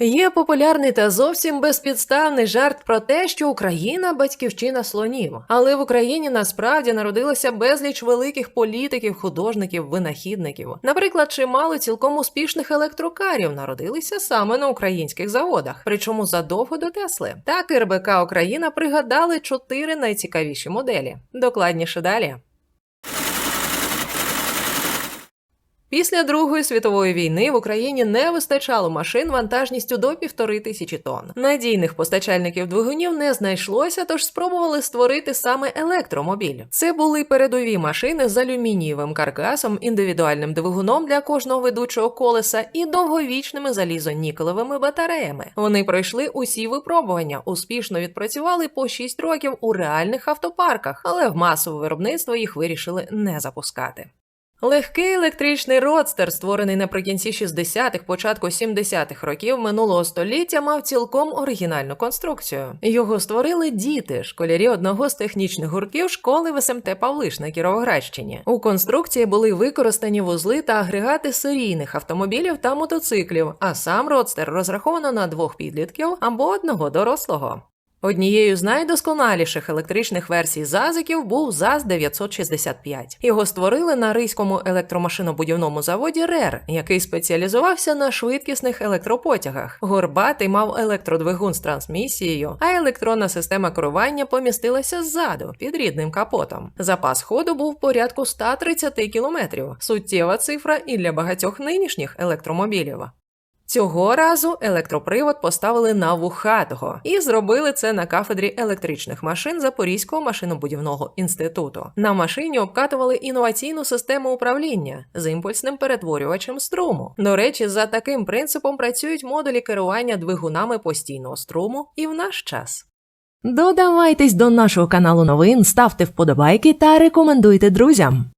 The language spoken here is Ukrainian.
Є популярний та зовсім безпідставний жарт про те, що Україна батьківщина слонів. Але в Україні насправді народилося безліч великих політиків, художників, винахідників. Наприклад, чимало цілком успішних електрокарів народилися саме на українських заводах, причому задовго до Тесли. Так РБК Україна пригадали чотири найцікавіші моделі. Докладніше далі. Після Другої світової війни в Україні не вистачало машин вантажністю до півтори тисячі тонн. Надійних постачальників двигунів не знайшлося, тож спробували створити саме електромобіль. Це були передові машини з алюмінієвим каркасом, індивідуальним двигуном для кожного ведучого колеса і довговічними залізонікелевими батареями. Вони пройшли усі випробування, успішно відпрацювали по 6 років у реальних автопарках, але в масове виробництво їх вирішили не запускати. Легкий електричний родстер, створений наприкінці 60-х, початку 70-х років минулого століття, мав цілком оригінальну конструкцію. Його створили діти, школярі одного з технічних гуртків школи СМТ Павлиш на Кіровоградщині. У конструкції були використані вузли та агрегати серійних автомобілів та мотоциклів, а сам родстер розраховано на двох підлітків або одного дорослого. Однією з найдосконаліших електричних версій зазиків був ЗАЗ 965. Його створили на ризькому електромашинобудівному заводі РЕР, який спеціалізувався на швидкісних електропотягах. Горбатий мав електродвигун з трансмісією, а електронна система керування помістилася ззаду під рідним капотом. Запас ходу був порядку 130 кілометрів. Суттєва цифра і для багатьох нинішніх електромобілів. Цього разу електропривод поставили на вухатого і зробили це на кафедрі електричних машин Запорізького машинобудівного інституту. На машині обкатували інноваційну систему управління з імпульсним перетворювачем струму. До речі, за таким принципом працюють модулі керування двигунами постійного струму і в наш час. Додавайтесь до нашого каналу новин, ставте вподобайки та рекомендуйте друзям.